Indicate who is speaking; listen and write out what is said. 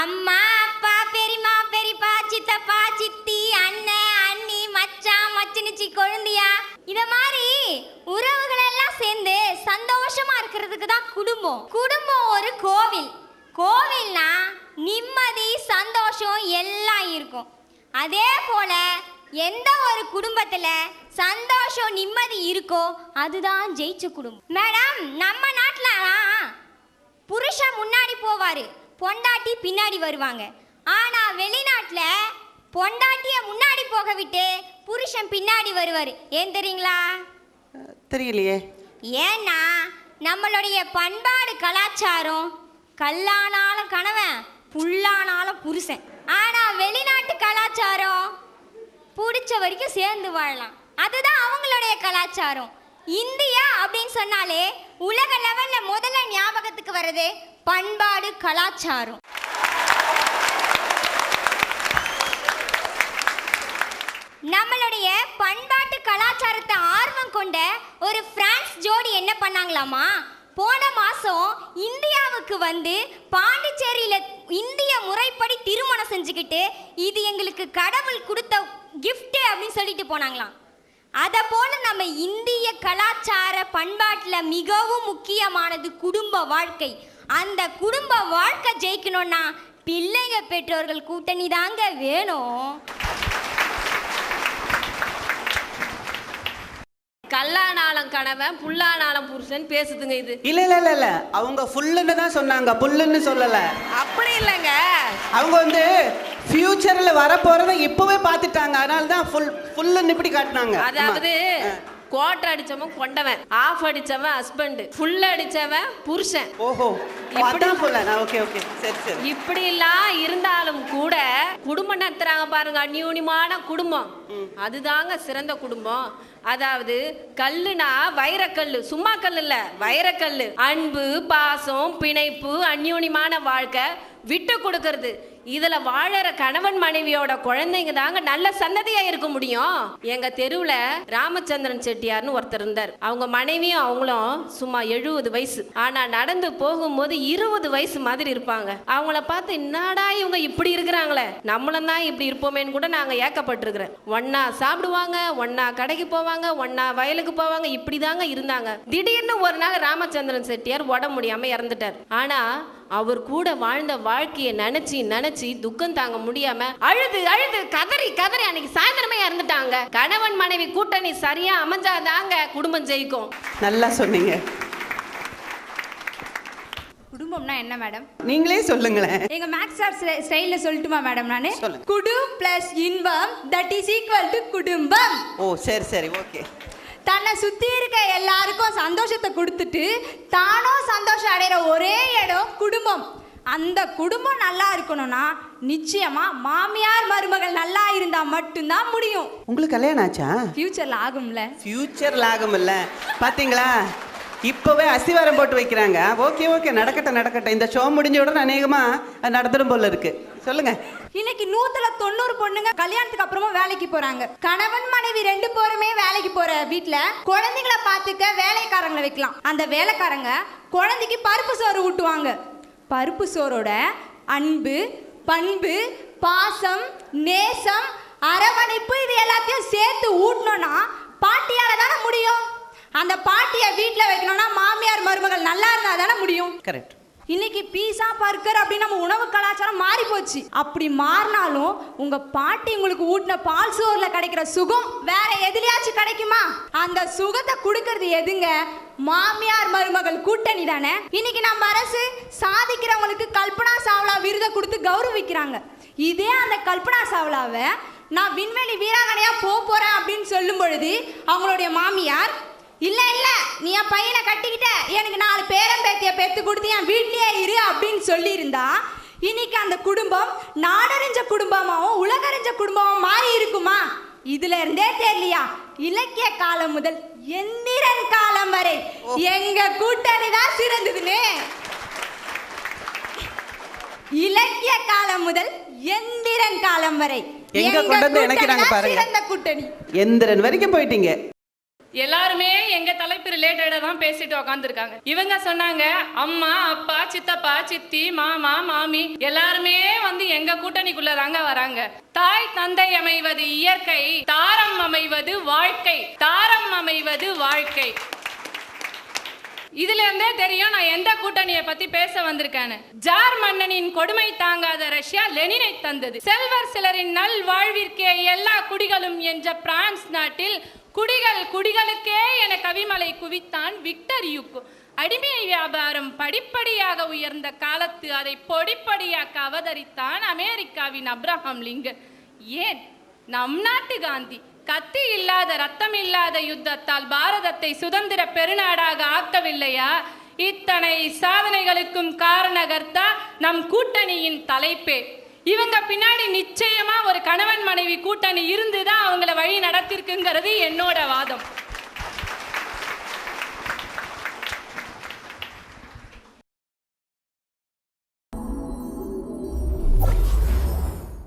Speaker 1: அம்மா அப்பா பெரியம்மா பெரியப்பா சித்தப்பா சித்தி அண்ணன் அண்ணி மச்சான் மச்சினிச்சி கொழுந்தியா. இத மாதிரி உறவுகள் எல்லாம் சேர்ந்து சந்தோஷமா இருக்கிறதுக்கு தான் குடும்பம். குடும்பம் ஒரு கோவில். கோவில்னா நிம்மதி சந்தோஷம் எல்லாம் இருக்கும். அதே போல எந்த ஒரு குடும்பத்துல சந்தோஷம் நிம்மதி இருக்கோ அதுதான் ஜெயிச்ச குடும்பம். மேடம் நம்ம நாட்டிலலாம் புருஷன் முன்னாடி போவாரு. பொண்டாட்டி பின்னாடி வருவாங்க. ஆனா வெளிநாட்டுல பொண்டாட்டிய முன்னாடி போக விட்டு புருஷன் பின்னாடி வருவாரு. ஏன் தெரியுங்களா?
Speaker 2: தெரியலையே.
Speaker 1: ஏன்னா நம்மளுடைய பண்பாடு கலாச்சாரம் கல்லானாலும் கணவன் புல்லானாலும் புருஷன். ஆனா வெளிநாட்டு கலாச்சாரம் பிடிச்ச வரைக்கும் சேர்ந்து வாழலாம். அதுதான் அவங்களுடைய கலாச்சாரம். இந்தியா அப்படின்னு சொன்னாலே உலக லெவல்ல முதல்ல ஞாபகத்துக்கு வர்றது பண்பாடு கலாச்சாரம். நம்மளுடைய பண்பாட்டு கலாச்சாரத்தை ஆர்வம் கொண்ட ஒரு பிரான்ஸ் ஜோடி என்ன பண்ணாங்களாமா? போன மாசம் இந்தியாவுக்கு வந்து பாண்டிச்சேரியில இந்திய முறைப்படி திருமணம் செஞ்சுக்கிட்டு இது எங்களுக்கு கடவுள் கொடுத்த கிஃப்ட்டு அப்படின்னு சொல்லிட்டு போனாங்களாம். அதை போல நம்ம இந்திய கலாச்சார பண்பாட்டில் மிகவும் முக்கியமானது குடும்ப வாழ்க்கை. அந்த குடும்ப வாழ்க்கை ஜெயிக்கணும்னா பிள்ளைங்க பெற்றோர்கள் கூட்டணி தாங்க வேணும்.
Speaker 3: கல்லானாலம் கணவன் புல்லானாலம் புருஷன் பேசுதுங்க இது.
Speaker 2: இல்ல இல்ல இல்ல இல்ல. அவங்க ஃபுல்லுன்னு தான் சொன்னாங்க. புல்லுன்னு சொல்லல.
Speaker 3: அப்படி இல்லைங்க.
Speaker 2: அவங்க வந்து ஃபியூச்சர்ல வர போறத இப்பவே பார்த்துட்டாங்க. அதனால தான் ஃபுல் ஃபுல்லுன்னு இப்படி காட்டினாங்க.
Speaker 3: அதாவது. கோட்டர் அடிச்சவன் கொண்டவன். ஆஃப் அடிச்சவன் ஹஸ்பண்ட் ஃபுல் அடிச்சவன் புருஷன்.
Speaker 2: ஓஹோ. அதான் ஃபுல்ல ஓகே ஓகே சரி சரி.
Speaker 3: இப்படி எல்லாம் இருந்தாலும் கூட குடும்பம் நடத்துறாங்க பாருங்க. அந்யூன்யமான குடும்பம். அதுதாங்க சிறந்த குடும்பம். அதாவது கல்லுனா வைரக்கல்லு. சும்மா கல் இல்ல வைரக்கல்லு. அன்பு பாசம் பிணைப்பு அந்யூன்யமான வாழ்க்கை விட்டு கொடுக்கறது. இதுல வாழற கணவன் மனைவியோட குழந்தைங்க தாங்க நல்ல சன்னதியா இருக்க முடியும். எங்க தெருவுல ராமச்சந்திரன் செட்டியார்னு ஒருத்தர் இருந்தார். அவங்க மனைவியும் அவங்களும் சும்மா எழுபது வயசு. ஆனா நடந்து போகும்போது இருபது வயசு மாதிரி இருப்பாங்க. அவங்கள பார்த்து என்னடா இவங்க இப்படி இருக்கிறாங்களே? நம்மளும் தான் இப்படி இருப்போமேன்னு கூட நாங்க ஏக்கப்பட்டிருக்கிறோம். ஒன்னா சாப்பிடுவாங்க ஒன்னா கடைக்கு போவாங்க ஒன்னா வயலுக்கு போவாங்க. இப்படிதாங்க இருந்தாங்க. திடீர்னு ஒரு நாள் ராமச்சந்திரன் செட்டியார் உடம்பு முடியாம இறந்துட்டார். ஆனா அவர் கூட வாழ்ந்த வாழ்க்கையை நினைச்சு நினைச்சு துக்கம் தாங்க முடியாம அழுது அழுது கதறி கதறி அன்னைக்கு சாயந்தரமே இறந்துட்டாங்க. கணவன் மனைவி கூட்டணி சரியா அமைஞ்சாதாங்க குடும்பம் ஜெயிக்கும்.
Speaker 2: நல்லா சொன்னீங்க.
Speaker 4: குடும்பம்னா என்ன மேடம்?
Speaker 2: நீங்களே சொல்லுங்களேன்.
Speaker 4: எங்க மேக்ஸ் சார் ஸ்டைல்ல சொல்லட்டுமா மேடம் நானு. குடும் பிளஸ் இன்பம் தட் இஸ் ஈக்குவல் டு குடும்பம்.
Speaker 2: ஓ சரி சரி ஓகே
Speaker 4: தன்னை சுத்தி இருக்க எல்லாருக்கும் சந்தோஷத்தை கொடுத்துட்டு தானும் சந்தோஷம் அடைகிற ஒரே இடம் குடும்பம். அந்த குடும்பம் நல்லா இருக்கணும்னா நிச்சயமா மாமியார் மருமகள் நல்லா இருந்தா மட்டும்தான் முடியும்.
Speaker 2: உங்களுக்கு கல்யாணம் ஆச்சா?
Speaker 4: ஃபியூச்சர்ல ஆகும்ல.
Speaker 2: ஃபியூச்சர்ல ஆகும்ல. பாத்தீங்களா? இப்போவே அஸ்திவாரம் போட்டு வைக்கிறாங்க. ஓகே ஓகே நடக்கட்டும் நடக்கட்டும். இந்த ஷோ முடிஞ்ச உடனே அநேகமா அது நடந்துடும் போல இருக்கு. சொல்லுங்க.
Speaker 4: இன்னைக்கு நூத்துல தொண்ணூறு பொண்ணுங்க கல்யாணத்துக்கு அப்புறமா வேலைக்கு போறாங்க. கணவன் மனைவி ரெண்டு பேருமே வேலைக்கு போற வீட்டுல குழந்தைங்கள பாத்துக்க வேலைக்காரங்களை வைக்கலாம். அந்த வேலைக்காரங்க குழந்தைக்கு பருப்பு சோறு ஊட்டுவாங்க. பருப்பு சோறோட அன்பு பண்பு பாசம் நேசம் அரவணைப்பு இது எல்லாத்தையும் சேர்த்து ஊட்டணும்னா பாட்டியால தானே முடியும். அந்த பாட்டியை வீட்டில் வைக்கணும்னா மாமியார் மருமகள் நல்லா இருந்தால் தானே முடியும்.
Speaker 2: கரெக்ட்
Speaker 4: இன்னைக்கு பீஸா பர்கர் அப்படின்னு நம்ம உணவு கலாச்சாரம் மாறி போச்சு. அப்படி மாறினாலும் உங்க பாட்டி உங்களுக்கு ஊட்டின பால் சோர்ல கிடைக்கிற சுகம் வேற எதுலயாச்சும் கிடைக்குமா? அந்த சுகத்தை கொடுக்கறது எதுங்க? மாமியார் மருமகள் கூட்டணி தானே? இன்னைக்கு நம்ம அரசு சாதிக்கிறவங்களுக்கு கல்பனா சாவ்லா விருதை கொடுத்து கௌரவிக்கிறாங்க. இதே அந்த கல்பனா சாவ்லாவை நான் விண்வெளி வீராங்கனையா போறேன் அப்படின்னு சொல்லும் பொழுது அவங்களுடைய மாமியார் இல்ல இல்ல. நீ என் பையனை கட்டிக்கிட்ட. எனக்கு நாலு பேரன் பேத்திய பெத்து கொடுத்து என் வீட்லயே இரு அப்படின்னு சொல்லியிருந்தா இன்னைக்கு அந்த குடும்பம் நாடறிஞ்ச குடும்பமாவும் உலகறிஞ்ச குடும்பமும் மாறி இருக்குமா? இதுல இருந்தே தெரியலையா? இலக்கிய காலம் முதல் எந்திரன் காலம் வரை எங்க கூட்டணி தான் சிறந்ததுன்னு. இலக்கிய காலம் முதல் எந்திரன் காலம் வரை
Speaker 2: எங்க கொண்டு வந்து இணைக்கிறாங்க பாருங்க.
Speaker 4: சிறந்த கூட்டணி.
Speaker 2: எந்திரன் வரைக்கும் போயிட்டீங்க.
Speaker 5: எல்லாருமே தலைப்பு ரிலேட்டடா தான் பேசிட்டு உக்காந்துருக்காங்க. இவங்க சொன்னாங்க அம்மா அப்பா சித்தப்பா சித்தி மாமா மாமி எல்லாருமே வந்து எங்க கூட்டணிக்குள்ள தாங்க வராங்க. தாய் தந்தை அமைவது இயற்கை தாரம் அமைவது வாழ்க்கை தாரம் அமைவது வாழ்க்கை. இதுல இருந்தே தெரியும் நான் எந்த கூட்டணியை பத்தி பேச வந்திருக்கேன்னு. ஜார் மன்னனின் கொடுமை தாங்காத ரஷ்யா லெனினை தந்தது. செல்வர் சிலரின் நல் வாழ்விற்கே எல்லா குடிகளும் என்ற பிரான்ஸ் நாட்டில் குடிகள் குடிகளுக்கே என கவிமலை குவித்தான் விக்டர் யுக்கு அடிமை வியாபாரம் படிப்படியாக உயர்ந்த காலத்து அதை பொடிப்படியாக அவதரித்தான் அமெரிக்காவின் அப்ரஹாம் லிங்கன். ஏன்? நம் நாட்டு காந்தி கத்தி இல்லாத ரத்தம் இல்லாத யுத்தத்தால் பாரதத்தை சுதந்திர பெருநாடாக ஆக்கவில்லையா? இத்தனை சாதனைகளுக்கும் காரணகர்த்தா நம் கூட்டணியின் தலைப்பே. இவங்க பின்னாடி நிச்சயமா ஒரு கணவன் மனைவி கூட்டணி இருந்துதான் அவங்கள வழி நடத்திருக்குங்கிறது என்னோட வாதம்.